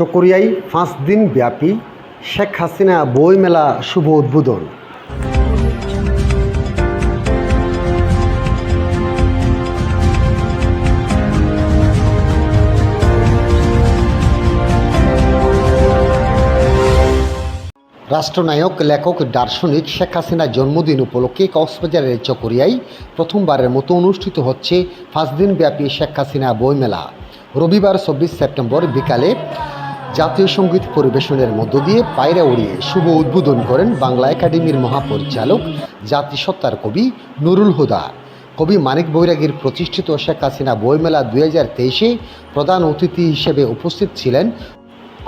চকরিয়ায় পাঁচ দিন ব্যাপী শেখ হাসিনা বইমেলা শুভ উদ্বোধন। রাষ্ট্রনায়ক, লেখক, দার্শনিক শেখ হাসিনার জন্মদিন উপলক্ষে কক্সবাজারের চকরিয়ায় প্রথমবারের মতো অনুষ্ঠিত হচ্ছে পাঁচ দিন ব্যাপী শেখ হাসিনা বইমেলা। রবিবার চব্বিশ সেপ্টেম্বর বিকালে জাতীয় সংগীত পরিবেশনের মধ্য দিয়ে পায়রা উড়িয়ে শুভ উদ্বোধন করেন বাংলা একাডেমির মহাপরিচালক, জাতিসত্তার কবি নুরুল হুদা। কবি মানিক বৈরাগীর প্রতিষ্ঠিত শেখ হাসিনা বইমেলা দুই হাজার তেইশে প্রধান অতিথি হিসেবে উপস্থিত ছিলেন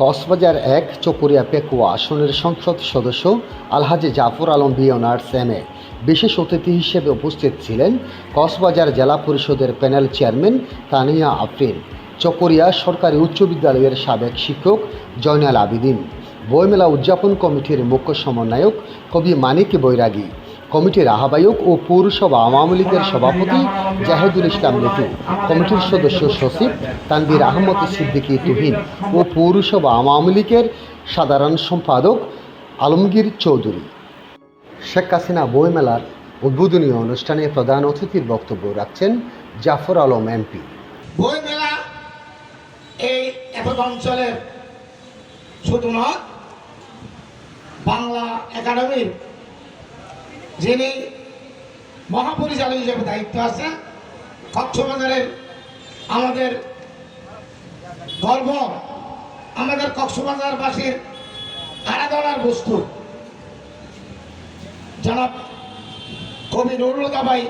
কক্সবাজার এক চকরিয়া পেকুয়া আসনের সংসদ সদস্য Alhaji Jafar Alam B honours M A বিশেষ অতিথি হিসেবে উপস্থিত ছিলেন কক্সবাজার জেলা পরিষদের প্যানেল চেয়ারম্যান তানিয়া আফরিন। চকরিয়া সরকারি উচ্চ বিদ্যালয়ের সাবেক শিক্ষক জয়নাল আবিদিন। বইমেলা উদযাপন কমিটির মুখ্য সমন্বয়ক কবি মানিক বৈরাগী, কমিটির আহ্বায়ক ও পৌরসভা আওয়ামী লীগের সভাপতি জাহেদুল ইসলাম লিটু, কমিটির সদস্য সচিব তানবির আহমদ সিদ্দিকী তুহিন ও পৌরসভা আওয়ামী লীগের সাধারণ সম্পাদক আলমগীর চৌধুরী। শেখ হাসিনা বইমেলার উদ্বোধনী অনুষ্ঠানে প্রধান অতিথির বক্তব্য রাখছেন জাফর আলম এমপি। বই মেলা এই একক অঞ্চলের শুধু নয় বাংলা একাডেমির যিনি মহাপরিচালক হিসেবে দায়িত্ব আছেন, কক্সবাজারের আমাদের গর্ব, আমাদের কক্সবাজারবাসীর আরাধনার বস্তু। জনাব কবি নুরুল দাবাই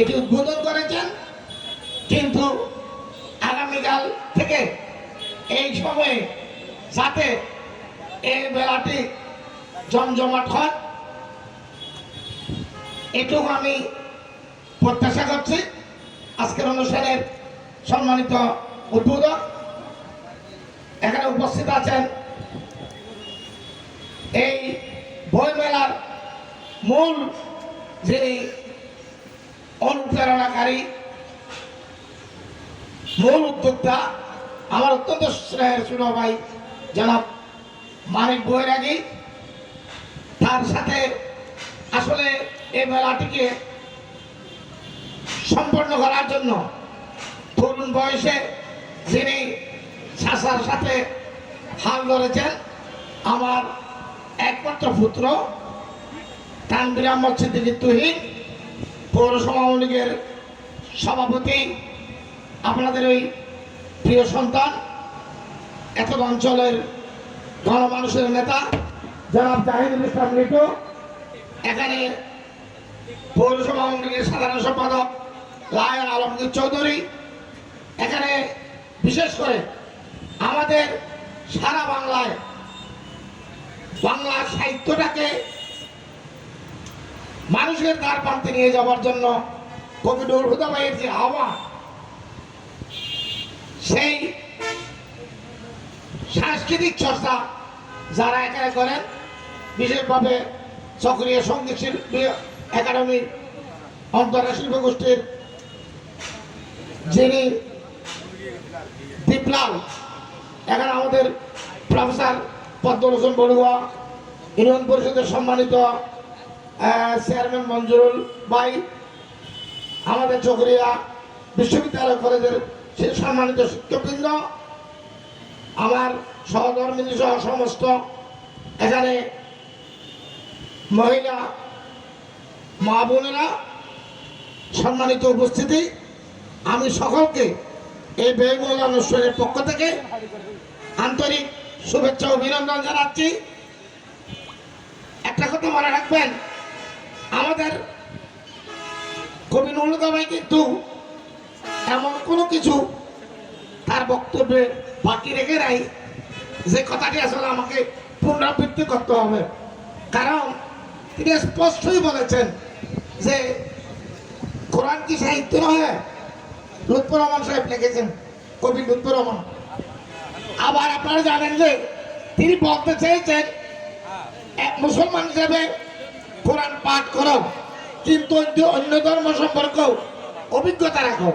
এটি উদ্বোধন করেছেন, কিন্তু আগামীকাল থেকে এই সময়ে যাতে এই মেলাটি জমজমাট হয়, এটুকু আমি প্রত্যাশা করছি। আজকের অনুষ্ঠানের সম্মানিত উদ্বোধক, এখানে উপস্থিত আছেন এই বই মেলার মূল যিনি অনুপ্রেরণাকারী মূল উদ্যোক্তা আমার অত্যন্ত স্নেহের ছোট ভাই, জনাব মানিক বৈরাগী। তার সাথে আসলে এই মেলাটিকে সম্পন্ন করার জন্য তরুণ বয়সে যিনি শাসার সাথে হাল ধরেছেন, আমার একমাত্র পুত্র তানবির আহমদ সিদ্দিকী পৌরসভা লীগের সভাপতি আপনাদের ওই প্রিয় সন্তান এত অঞ্চলের গণমানুষের নেতা, জনাব জাহিদুল ইসলাম লিটু, এখানে পৌরসভা আওয়ামী সাধারণ সম্পাদক লায়ন আলমগীর চৌধুরী, এখানে বিশেষ করে আমাদের সারা বাংলায় বাংলা সাহিত্যটাকে মানুষের দ্বার প্রান্তে নিয়ে যাওয়ার জন্য কবি নুর হুদাবাইয়ের যে আহ্বান সেই সাংস্কৃতিক চর্চা যারা এখানে করেন, বিশেষভাবে সক্রিয় সংগীত শিল্পী, একাডেমির অন্তরা শিল্প গোষ্ঠীর যিনি দীপলাল, এখানে আমাদের প্রফেসর পদ্মলোচন বড়ুয়া, ইউনিয়ন পরিষদের সম্মানিত চেয়ারম্যান মঞ্জুরুল ভাই, আমাদের চকরিয়া বিশ্ববিদ্যালয় কলেজের সে সম্মানিত শিক্ষকবৃন্দ, আমার সহধর্মী সহ সমস্ত এখানে মহিলা মা বোনেরা, সম্মানিত উপস্থিতি, আমি সকলকে এই বেগুল অনুষ্ঠানের পক্ষ থেকে আন্তরিক শুভেচ্ছা অভিনন্দন জানাচ্ছি। একটা কথা মনে রাখবেন, আমাদের কবি নুরুল ভাই কিন্তু এমন কোনো কিছু তার বক্তব্যে বাকি রেখে নাই। যে কথাটি আসলে আমাকে পুনরাবৃত্তি করতে হবে। কারণ তিনি স্পষ্টই বলেছেন যে কোরআন কি সাহিত্য নয় লুৎফর রহমান সাহেব লিখেছেন, কবি লুৎফর রহমান। আবার আপনারা জানেন যে তিনি বলতে চেয়েছেন, এক মুসলমান হিসেবে কোরআন পাঠ করো, কিন্তু অন্য ধর্ম সম্পর্কেও অভিজ্ঞতা রাখো।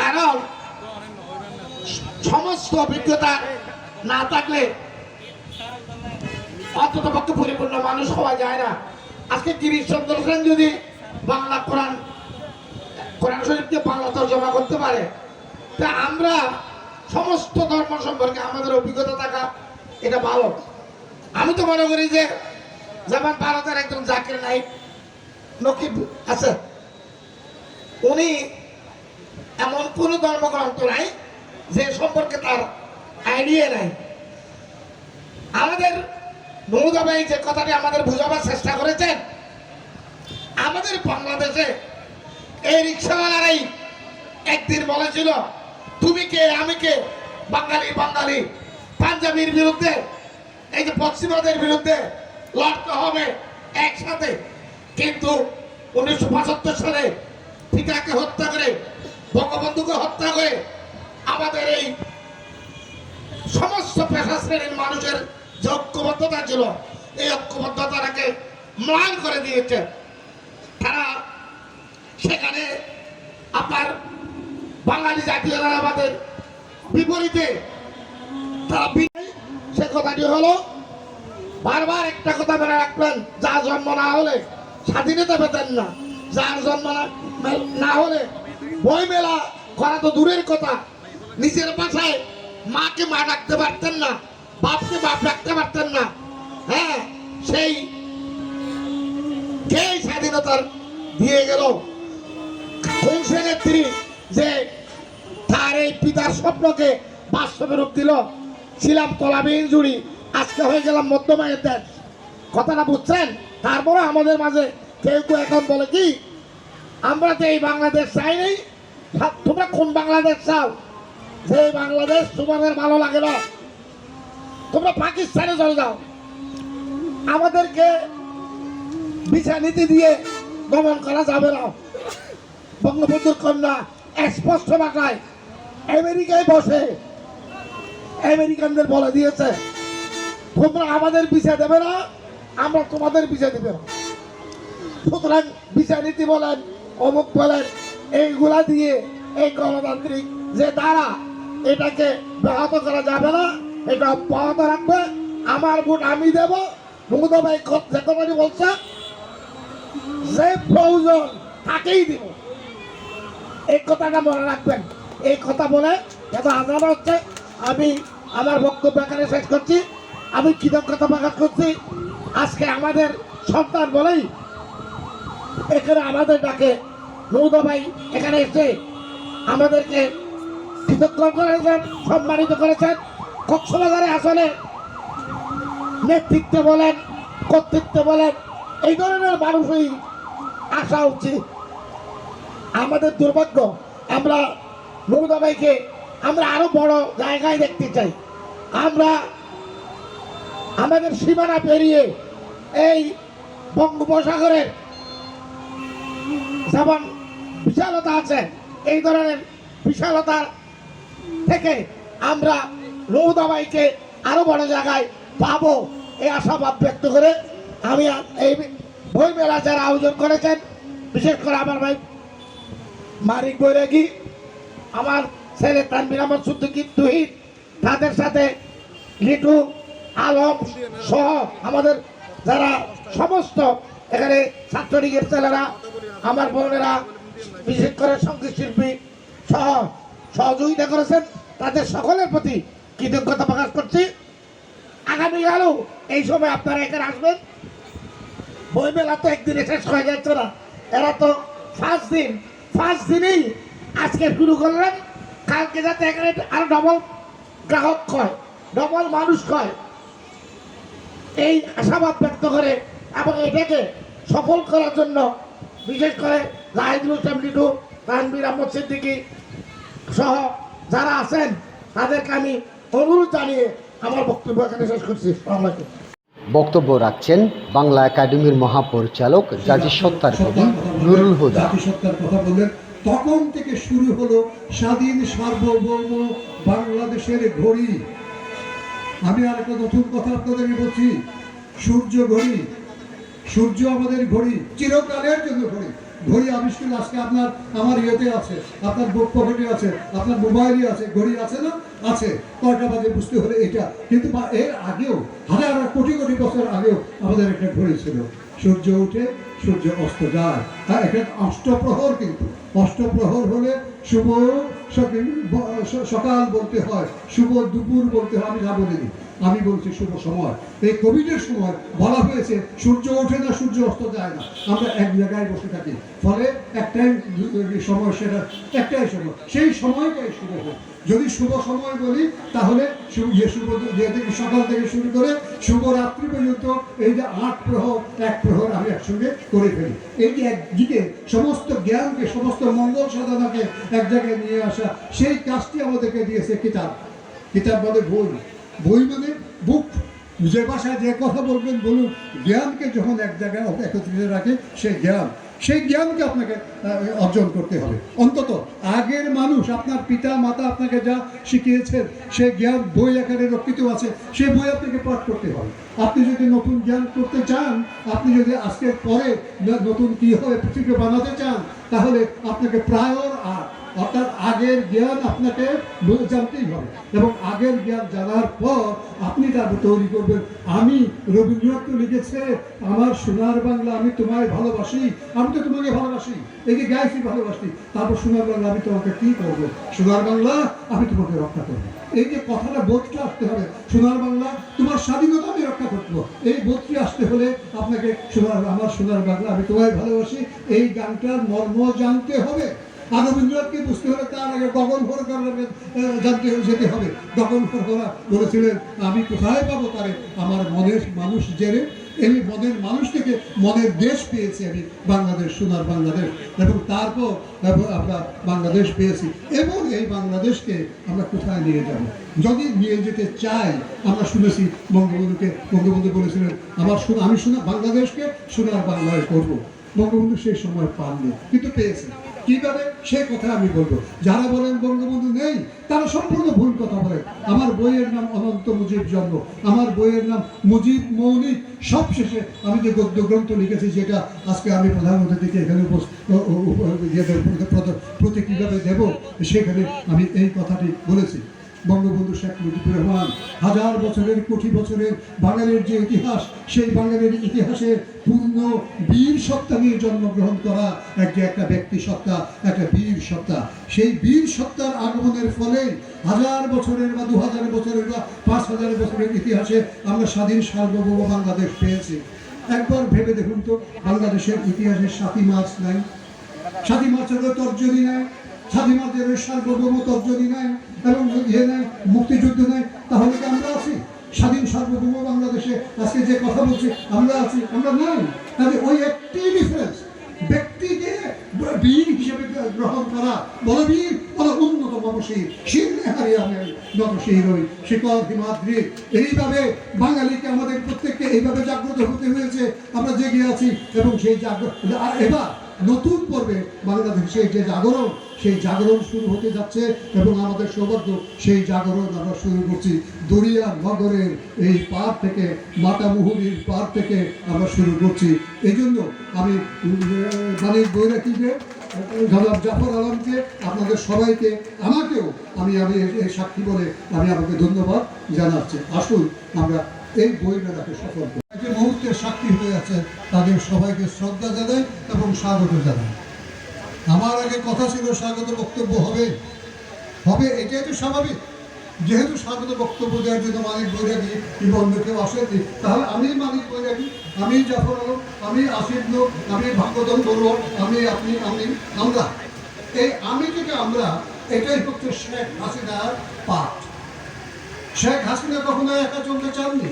কারণ সমস্ত অভিজ্ঞতা না থাকলে অন্তত পক্ষে পরিপূর্ণ মানুষ হওয়া যায় না। আজকে গিরিশ চন্দ্র সেন যদি বাংলা কোরআন কোরআন শরীফকে বাংলা তর্জমা করতে পারে, তা আমরা সমস্ত ধর্ম সম্পর্কে আমাদের অভিজ্ঞতা থাকা এটা ভালো। আমি তো মনে করি যে যেমন ভারতের একজন জাকির নাইক, নকিব আছে, উনি এমন কোনো ধর্মগ্রন্থ নাই যে সম্পর্কে তার আইডিয়া নাই। আমাদের মমতা যে কথাটি আমাদের বোঝাবার চেষ্টা করেছেন, আমাদের বাংলাদেশে এই রিক্সাওয়ালারাই একদিন বলেছিল, তুমি কে? আমি কে? বাঙালি বাঙালি। পাঞ্জাবির বিরুদ্ধে, এই যে পশ্চিমাদের বিরুদ্ধে লড়তে হবে একসাথে। কিন্তু উনিশশো পঁচাত্তর সালে পিতাকে হত্যা করে বঙ্গবন্ধুকে হত্যা করে আমাদের এই সমস্ত পেশা শ্রেণির মানুষের যে ঐক্যবদ্ধতা ছিল, এই ঐক্যবদ্ধতাটাকে ম্লান করে দিয়েছে। তারা সেখানে আপনার বাঙালি জাতীয়তাবাদের বিপরীতে তারা সে কথাটি হলো, বারবার একটা কথা মনে রাখবেন যা জন্ম না হলে স্বাধীনতা পেতেন না। যার জন্ম না হলে বই মেলা করা তো দূরের কথা। নিজের বাসায় মাকে মা ডাকতে পারতেন না, বাপকে বাপ ডাকতে পারতেন না। হ্যাঁ সেই কে স্বাধীনতার দিয়ে গেল। কোন নেত্রী যে তার এই পিতার স্বপ্নকে বাস্তবে রূপ দিল? ছিলাম তলাবিহীন জুড়ি, আজকে হয়ে গেলাম মধ্যমায়ের দেশ। কথাটা বুঝছেন? তারপরে আমাদের মাঝে কেউ কেউ এখন বলে কি আমরা তো এই বাংলাদেশ চাই নাই তোমরা কোন বাংলাদেশ চাও? যে বাংলাদেশ তোমাদের ভালো লাগে না। তোমরা পাকিস্তানে চলে যাও। আমাদেরকে বিচার নীতি দিয়ে দমন করা যাবে না। বঙ্গবন্ধুর কন্যা স্পষ্ট ভাষায় আমেরিকায় বসে আমেরিকানদের বলে দিয়েছে, তোমরা আমাদের বিচার দেবে না, আমরা তোমাদের বিচার দেবে না। সুতরাং বিচার নীতি বলেন অমুক বলেন এইগুলা দিয়ে এই গণতান্ত্রিক যে তারা এটাকে ব্যাহত করা যাবে না, এটা অব্যাহত রাখবে। আমার ভোট আমি দেব। মমতা ভাই যে কথাটি বলছে, যে প্রয়োজন তাকেই দিব। এই কথাটা মনে রাখবেন। এই কথা বলে এত আজান হচ্ছে। আমি আমার বক্তব্য এখানে শেষ করছি। আমি কৃতজ্ঞতা প্রকাশ করছি। আজকে আমাদের সন্তান বলেই এখানে আমাদের ডাকে মৌদা ভাই এখানে এসে আমাদেরকে কৃতজ্ঞ করেছেন, সম্মানিত করেছেন। কক্সবাজারে আসলে নেতৃত্বে বলেন, কর্তৃত্ব বলেন, এই ধরনের মানুষই আসা উচিত। আমাদের দুর্ভাগ্য, আমরা মমতা ভাইকে আমরা আরও বড় জায়গায় দেখতে চাই। আমরা আমাদের সীমানা পেরিয়ে এই বঙ্গোপসাগরের যেমন বিশালতা আছে। এই ধরনের বিশালতার থেকে আমরা নৌদাবাইকে আরও বড় জায়গায় পাবো এই আশাবাদ ব্যক্ত করে আমি এই বই মেলা যারা আয়োজন করেছেন, বিশেষ করে আমার ভাই মারিক বৈরাগী, আমার ছেলে তানবির আহমদ সুদ্দিকি তুহিদ তাদের সাথে লিটু, আলম সহ আমাদের যারা সমস্ত এখানে ছাত্রলীগের ছেলেরা আমার বোনেরা, বিশেষ করে সংগীত শিল্পী সহ সহযোগিতা করেছেন। তাদের সকলের প্রতি কৃতজ্ঞতা প্রকাশ করছি। আগামীকালও এই সময় আপনারা এখানে আসবেন। বই মেলা তো একদিনে শেষ হয়ে যাচ্ছে না। এরা তো ফার্স্ট দিন, ফার্স্ট দিনেই আজকে শুরু করলেন। কালকে যাতে এখানে আরও ডবল গ্রাহক কয় ডবল মানুষ কয় এই আশাবাদ ব্যক্ত করে এবং এটাকে সফল করার জন্য বিশেষ করে জাহিদুল ইসলাম লিটু তানবির আহমদ সিদ্দিকী সহ যারা আছেন তাদেরকে আমি অনুরোধ জানিয়ে আমার বক্তব্য এখানে শেষ করছি। আলাইকুম। বক্তব্য রাখছেন বাংলা একাডেমির মহাপরিচালক জাজি সত্তার কবি নুরুল হুদা। জাতিসত্তার কথা বললেন তখন থেকে শুরু হলো স্বাধীন সার্বভৌম বাংলাদেশের ঘড়ি। আমি আর একটা নতুন কথা আপনাদের বলছি সূর্য ঘড়ি। সূর্য আমাদের ঘড়ি, চিরকালের জন্য ঘড়ি। ঘড়ি আবিষ্কার আজকে আপনার, আমার ইয়েতে আছে, আপনার বুক পকেটে আছে, আপনার মোবাইলে আছে, ঘড়ি আছে না? আছে। কয়টা বাজে বুঝতে হলে এটা। কিন্তু এর আগেও, হাজার কোটি কোটি বছর আগেও আমাদের একটা ঘড়ি ছিল। সূর্য উঠে, সূর্য অস্ত যায়। হ্যাঁ এটা অষ্টপ্রহর কিন্তু। অষ্টপ্রহর হলে শুভ সকাল বলতে হয়, শুভ দুপুর বলতে হয়, আমি যা বলিনি, আমি বলছি শুভ সময়। এই কোভিডের সময় বলা হয়েছে, সূর্য ওঠে না, সূর্য অস্ত যায় না। আমরা এক জায়গায় বসে থাকি। ফলে একটাই সময় সেটা, একটাই সময়। সেই সময়টাই শুভ হোক। যদি শুভ সময় বলি, তাহলে যে শুভ যে থেকে, সকাল থেকে শুরু করে শুভ রাত্রি পর্যন্ত এই যে আট প্রহর, এক প্রহর আমি একসঙ্গে করে ফেলি। এই যে একদিকে সমস্ত জ্ঞানকে, সমস্ত মঙ্গল সাধনাকে এক জায়গায় নিয়ে আসা, সেই কাজটি আমাদেরকে দিয়েছে কিতাব। কিতাব মানে বই বই মানে বুক যে ভাষায় যে কথা বলবেন, বলুন। জ্ঞানকে যখন এক জায়গায় একত্রিত রাখে, সেই জ্ঞান। সেই জ্ঞানকে আপনাকে অর্জন করতে হবে। অন্তত আগের মানুষ, আপনার পিতা, মাতা আপনাকে যা শিখিয়েছেন, সে জ্ঞান বই আকারে রক্ষিত আছে সেই বই আপনাকে পাঠ করতে হবে। আপনি যদি নতুন জ্ঞান করতে চান, আপনি যদি আজকের পরে নতুন কী হবে পৃথিবীকে বানাতে চান, তাহলে আপনাকে প্রায়র আর অর্থাৎ আগের জ্ঞান আপনাকে জানতেই হবে। এবং আগের জ্ঞান জানার পর আপনি তারপর তৈরি করবেন। আমি রবীন্দ্রনাথ তো লিখেছে, আমার সোনার বাংলা আমি তোমায় ভালোবাসি। আমি তো তোমাকে ভালোবাসি এই যে গাইছি, ভালোবাসি। তারপর সোনার বাংলা আমি তোমাকে কি করব? সোনার বাংলা আমি তোমাকে রক্ষা করব। এই যে কথাটা বোধটা আসতে হবে, সোনার বাংলা তোমার স্বাধীনতা আমি রক্ষা করব। এই বোধটি আসতে হলে আপনাকে সোনার, আমার সোনার বাংলা আমি তোমায় ভালোবাসি। এই গানটার মর্ম জানতে হবে। আর রবীন্দ্রনাথকে বুঝতে হলে তার আগে গগন ভর জানতে যেতে হবে। গগন ভরা বলেছিলেন, আমি কোথায় পাবো তারে? আমার মনের মানুষ জেনে, এই মনের মানুষ থেকে মনের দেশ পেয়েছি আমি, বাংলাদেশ, সোনার বাংলাদেশ। এবং তারপর আমরা বাংলাদেশ পেয়েছি। এবং এই বাংলাদেশকে আমরা কোথায় নিয়ে যাব? যদি নিয়ে যেতে চাই, আমরা শুনেছি বঙ্গবন্ধুকে, বঙ্গবন্ধু বলেছিলেন, আমার আমি শোনা বাংলাদেশকে, সোনার বাংলায় করব। বঙ্গবন্ধু সেই সময় পাননি, কিন্তু পেয়েছেন কীভাবে? সে কথা আমি বলব। যারা বলেন বঙ্গবন্ধু নেই, তারা সম্পূর্ণ ভুল কথা বলে আমার বইয়ের নাম অনন্ত মুজিব জন্ম। আমার বইয়ের নাম মুজিব মৌলিক সবশেষে আমি যে গদ্য গ্রন্থ লিখেছি, যেটা আজকে আমি প্রধানমন্ত্রীকে এখানে উপস- ও- ও- ও- ইয়েদের প্রতি- প্রতি- প্রতি কীভাবে দেব, সেখানে আমি এই কথাটি বলেছি। বঙ্গবন্ধু শেখ মুজিবুর রহমান, হাজার বছরের, কোটি বছরের বাঙালির যে ইতিহাস, সেই বাঙালির ইতিহাসের পূর্ণ বীর সত্তা নিয়ে জন্মগ্রহণ করা এক যে একটা ব্যক্তি সত্তা, একটা বীর সত্তা। সেই বীর সত্তার আগমনের ফলে হাজার বছরের বা দু হাজার বছরের বা পাঁচ হাজার বছরের ইতিহাসে আমরা স্বাধীন সার্বভৌম বাংলাদেশ পেয়েছি। একবার ভেবে দেখুন তো, বাংলাদেশের ইতিহাসে সাতই মার্চ নাই। সাতই মার্চেরও তর্জনী নাই। স্বাধীন মার্চের সার্বভৌম তর্জনী নাই এবং ইয়ে নাই মুক্তিযুদ্ধ নাই তাহলে কি আমরা আছি? স্বাধীন সার্বভৌম বাংলাদেশে আজকে যে কথা বলছি, আমরা আছি, আমরা নাই। তাহলে ওই একটি ডিফারেন্স ব্যক্তিকে বীর হিসেবে গ্রহণ করা, বলবীর বড় উন্নত মবশীর শীর্ণে হারিয়ে আমি নত সেই রই শিকর হিমাদ্রি। এইভাবে বাঙালিকে আমাদের প্রত্যেককে এইভাবে জাগ্রত হতে হয়েছে, আমরা জেগে আছি এবং সেই জাগ্রত এবার নতুন পর্বে বাংলাদেশের যে জাগরণ, সেই জাগরণ শুরু হতে যাচ্ছে এবং আমাদের সৌভাগ্য, সেই জাগরণ আমরা শুরু করছি। দরিয়া নগরের এই পার থেকে মাতামুহুরির পার থেকে আমরা শুরু করছি। এই জন্য আমি মানিক বৈরাগীকে, জনাব জাফর আলমকে, আপনাদের সবাইকে, আমাকেও আমি আমি এই সাক্ষী বলে আমি আমাকে ধন্যবাদ জানাচ্ছি। আসুন, আমরা এই বই মেলাকে সফল করি যে মুহূর্তের সাক্ষী হয়ে আছে, তাদের সবাইকে শ্রদ্ধা জানাই এবং স্বাগত জানাই। আমার আগে কথা ছিল, স্বাগত বক্তব্য হবে। হবে, এটাই তো স্বাভাবিক। যেহেতু স্বাগত বক্তব্য দেওয়ার জন্য মানিক বৈরাগী অন্য কেউ আসেননি, তাহলে আমি মানিক বৈরাগী, আমি জাফর আলম, আমি আসিফ লোক আমি ভাগ্যদন বড়ুয়া, আমি আপনি, আমি, আমরা। এই আমি থেকে আমরা, এটাই হচ্ছে শেখ হাসিনার পাঠ। শেখ হাসিনা কখনো একা চলতে চাননি?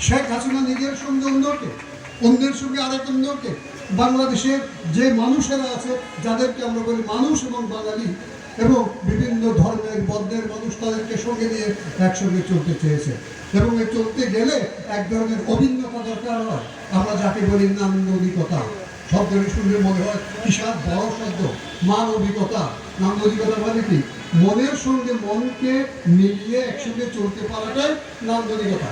শেখ হাসিনা নিজের সঙ্গে অন্যকে, অন্যের সঙ্গে আরেক অন্যকে, বাংলাদেশের যে মানুষেরা আছে, যাদেরকে আমরা বলি মানুষ এবং বাঙালি, এবং বিভিন্ন ধর্মের বর্ণের মানুষ তাদেরকে সঙ্গে নিয়ে একসঙ্গে চলতে চেয়েছে। এবং এই চলতে গেলে এক ধরনের অভিন্নতা দরকার হয়। আমরা যাকে বলি নান্দনিকতা শব্দটি শুনলে মনে হয় বিশাল বড় শব্দ, মানবিকতা। নান্দনিকতা মানে কি? মনের সঙ্গে মনকে মিলিয়ে একসঙ্গে চলতে পারাটাই নান্দনিকতা।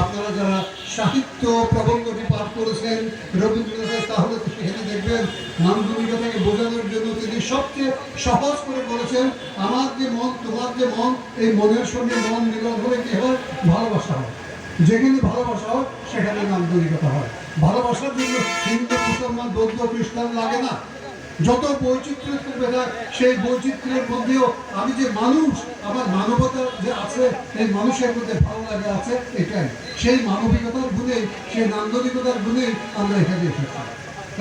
আপনারা যারা সাহিত্য প্রবন্ধটি পাঠ করেছেন রবীন্দ্রনাথের তাহলে সেখানে দেখবেন, নান্দনিকতাকে বোঝানোর জন্য তিনি সবচেয়ে সহজ করে বলেছেন, আমার যে মন, তোমার যে মন, এই মনের সঙ্গে মন মিলন হলে কি হয়? ভালোবাসা হয়। যেখানে ভালোবাসা হয়, সেখানে নান্দনিকতা হয়। ভালোবাসার জন্য হিন্দু, মুসলমান, বৌদ্ধ, খ্রিস্টান লাগে না। যত বৈচিত্র্য থাকবে না সেই বৈচিত্র্যের মধ্যেও আমি যে মানুষ, আমার মানবতা যে আছে, এই মানুষের মধ্যে ভালো লাগে আছে, এটাই। সেই মানবিকতার গুণেই, সেই নান্দনিকতার গুণেই আমরা এখানে এসেছি।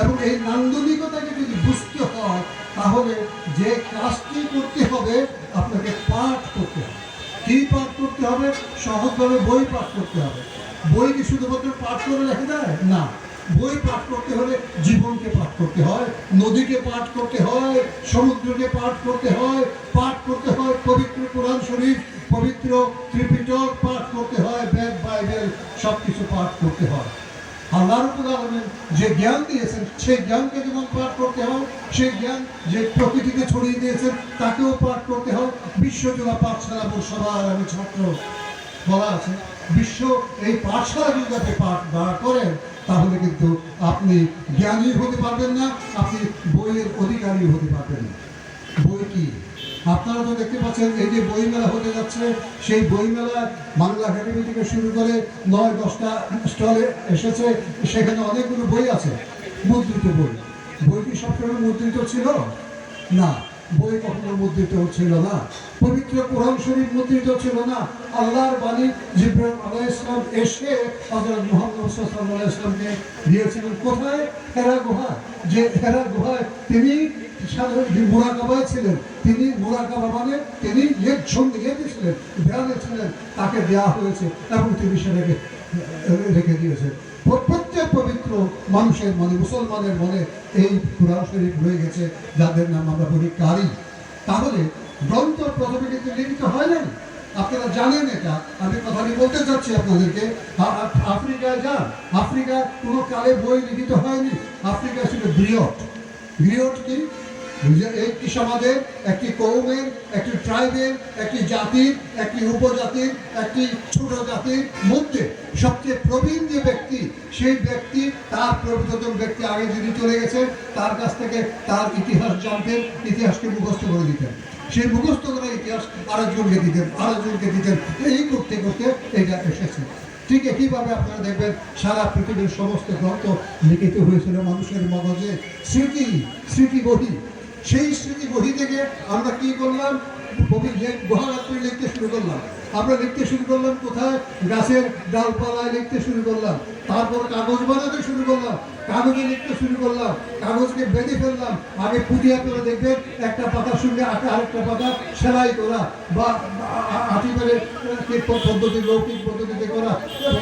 এবং এই নান্দনিকতাকে যদি বুঝতে হয়, তাহলে যে কাজটি করতে হবে, আপনাকে পাঠ করতে হবে। কি পাঠ করতে হবে? সহজভাবে বই পাঠ করতে হবে। বই কি শুধুমাত্র পাঠ করে লেখা যায়? না। বই পাঠ করতে হলে জীবনকে পাঠ করতে হয়, নদীকে পাঠ করতে হয়, সমুদ্রকে পাঠ করতে হয়, পাঠ করতে হয় পবিত্র কোরআন শরীফ, পবিত্র ত্রিপিটক পাঠ করতে হয় বেদ বাইবেল সব কিছু পাঠ করতে হয়। আল্লাহ রব্বুল আলামিন যে জ্ঞান দিয়েছেন, সেই জ্ঞানকে যেমন পাঠ করতে হয়, সেই জ্ঞান যে প্রকৃতিকে ছড়িয়ে দিয়েছেন, তাকেও পাঠ করতে হয়। বিশ্বজোড়া পাঠশালা সবার আমি ছাত্র বলা আছে, বিশ্ব এই পাঠশালা যদি পাঠ দাঁড় করেন তাহলে কিন্তু আপনি জ্ঞানী হতে পারবেন না, আপনি বইয়ের অধিকারী হতে পারবেন না। বই কি? আপনারা তো দেখতে পাচ্ছেন, এই যে বইমেলা হতে যাচ্ছে, সেই বইমেলা বাংলা একাডেমি থেকে শুরু করে নয়, দশটা স্টলে এসেছে, সেখানে অনেকগুলো বই আছে, মুদ্রিত বই। বই কি সবসময় মুদ্রিত ছিল? না। বই কখনো মুদ্রিত ছিল না। পবিত্র কোরআন শরীফ মুদ্রিত ছিল না। আল্লাহর বাণী জিব্রাহিম আলাহ ইসলাম এসে হজরত মোহাম্মদ সাল্লাহ ইসলামকে দিয়েছিলেন। কোথায়? হেরা গুহা যে হেরা গুহায় তিনি সাধারণ ছিলেন, তিনি মোরাকাবা মানে তিনি এক সঙ্গে ইয়েতে ছিলেন ছিলেন, তাকে দেওয়া হয়েছে এবং তিনি সেটাকে রেখে দিয়েছেন। প্রত্যেক পবিত্র মানুষের মনে, মুসলমানের মনে এই কোরআন শরীফ রয়ে গেছে, যাদের নাম আমরা বলি কারি। তাহলে গ্রন্থ প্রথমে কিন্তু লিখিত হয় নাই। আপনারা জানেন এটা। আমি কথাটি বলতে চাচ্ছি আপনাদেরকে। আফ্রিকায় যান। আফ্রিকায় কোনো কালে বই লিখিত হয়নি। আফ্রিকা ছিল গ্রিয়ট। গ্রিয়ট কি? একটি সমাজের একটি কৌমের, একটি ট্রাইবের, একটি জাতির, একটি উপজাতির, একটি ছোট জাতির মধ্যে সবচেয়ে প্রবীণ যে ব্যক্তি, সেই ব্যক্তি, তার প্রবৃততম ব্যক্তি আগে যিনি চলে গেছেন, তার কাছ থেকে তার ইতিহাস জানতেন, ইতিহাসকে মুখস্থ করে দিতেন। সেই মুখস্থ করা ইতিহাস আরেকজনকে দিতেন আরেকজনকে দিতেন। এই করতে করতে এটা এসেছে। ঠিক একইভাবে আপনারা দেখবেন, সারা পৃথিবীর সমস্ত গ্রন্থ লিখিত হয়েছিল মানুষের মগজে। স্মৃতি স্মৃতি বহি সেই স্মৃতি বহি থেকে আমরা কি করলাম? মহারাত্রি লিখতে শুরু করলাম। আমরা লিখতে শুরু করলাম কোথায়? গাছের ডালপালায় লিখতে শুরু করলাম। তারপর কাগজ বানাতে শুরু করলাম। কাগজে লিখতে শুরু করলাম। কাগজকে বেঁধে ফেললাম। আগে পুঁতিয়া করে দেখবেন, একটা পাতার সঙ্গে আরেকটা পাতা, সেলাই করা বা আটি মেরে পদ্ধতি, লৌকিক পদ্ধতিতে করা।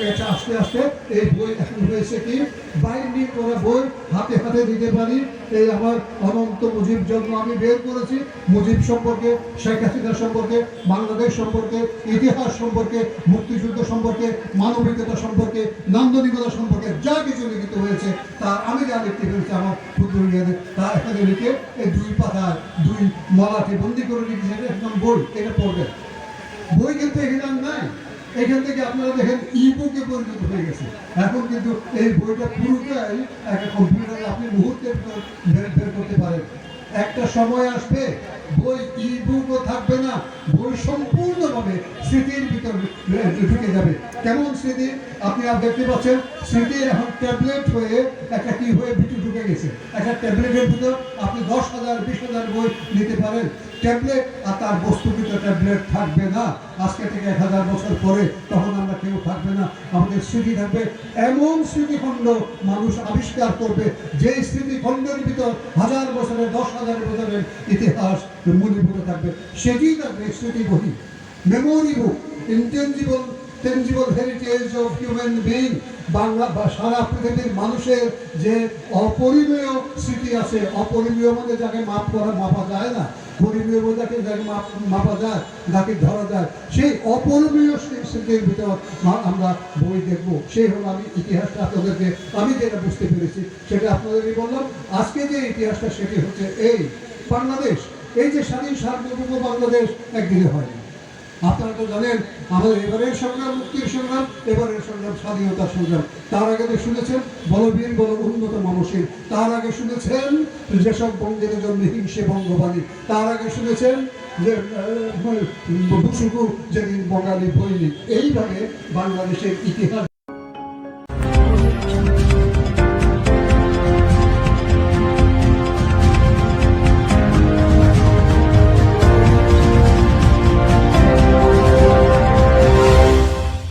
এটা আস্তে আস্তে এই বই এখন হয়েছে কি? বাইন্ডিং করা বই হাতে হাতে দিতে পারি। এই আমার অনন্ত মুজিব জন্ম আমি বের করেছি। মুজিব সম্পর্কে, শেখ হাসিনা সম্পর্কে, বাংলাদেশ সম্পর্কে, ইতিহাস সম্পর্কে, মুক্তিযুদ্ধ সম্পর্কে, মানবিকতা সম্পর্কে, নান্দনিকতা সম্পর্কে যা কিছু লিখিত হয়েছে তা আমি যা লিখতে পেরেছি আমার পুত্র জ্ঞানে তা এখানে লিখে এই দুই পাতায় দুই মলাটি বন্দি করে লিখেছে একদম বই, এটা পড়বেন। বই কিন্তু এখানে নাই। এখান থেকে আপনারা দেখেন ই বুকে পরিণত হয়ে গেছে। এখন কিন্তু এই বইটা পুরোটাই একটা কম্পিউটারে আপনি বের বের করতে পারেন। একটা সময় আসবে বই ই বুকও থাকবে না, বই সম্পূর্ণভাবে স্মৃতির ভিতর ঢুকে যাবে। কেমন স্মৃতি? আপনি আর দেখতে পাচ্ছেন স্মৃতি এখন ট্যাবলেট হয়ে একটা কি হয়ে ভিতরে ঢুকে গেছে। একটা ট্যাবলেটের ভিতর আপনি দশ হাজার, বিশ হাজার বই নিতে পারেন। ট্যাবলেট আর তার বস্তু বস্তুকৃত ট্যাবলেট থাকবে না। আজকে থেকে এক হাজার বছর পরে তখন কেউ থাকবে না, আমাদের স্মৃতি থাকবে। এমন স্মৃতিখণ্ড মানুষ আবিষ্কার করবে, যে স্মৃতিখণ্ডের ভিতর হাজার বছরের, দশ হাজার বছরের ইতিহাস মূলীভূত থাকবে। সেটি থাকবে স্মৃতি বহি। Memory book intangible tangible heritage of human being Bangla বা সারা পৃথিবীর মানুষের যে অপরিমেয় স্মৃতি আছে, অপরিমেয় মানে যাকে মাপ করা মাপা যায় না। পরিমেয় বোঝাকে মাপা যায়, যাকে ধরা যায়, সেই অপরমীয় স্মৃ- স্মৃতির ভিতর আমরা বই দেখব। সেই হলো আমি ইতিহাসটা আপনাদেরকে, আমি যেটা বুঝতে পেরেছি, সেটা আপনাদেরকে বললাম। আজকে যে ইতিহাসটা, সেটি হচ্ছে এই বাংলাদেশ। এই যে স্বাধীন সার্বভৌম বাংলাদেশ একদিনে হয়নি। আপনারা তো জানেন, আমাদের এবারের সংগ্রাম, মুক্তির সংগ্রাম, এবারের সংগ্রাম স্বাধীনতার সংগ্রাম। তার আগে তো শুনেছেন, বলবীর বল উন্নত মানুষের তার আগে শুনেছেন, যেসব বঙ্গের জন্য হিংসে বঙ্গবাণী তার আগে শুনেছেন, যে ভুসুকু যেদিন বঙ্গালী বইনি এইভাবে বাংলাদেশের ইতিহাস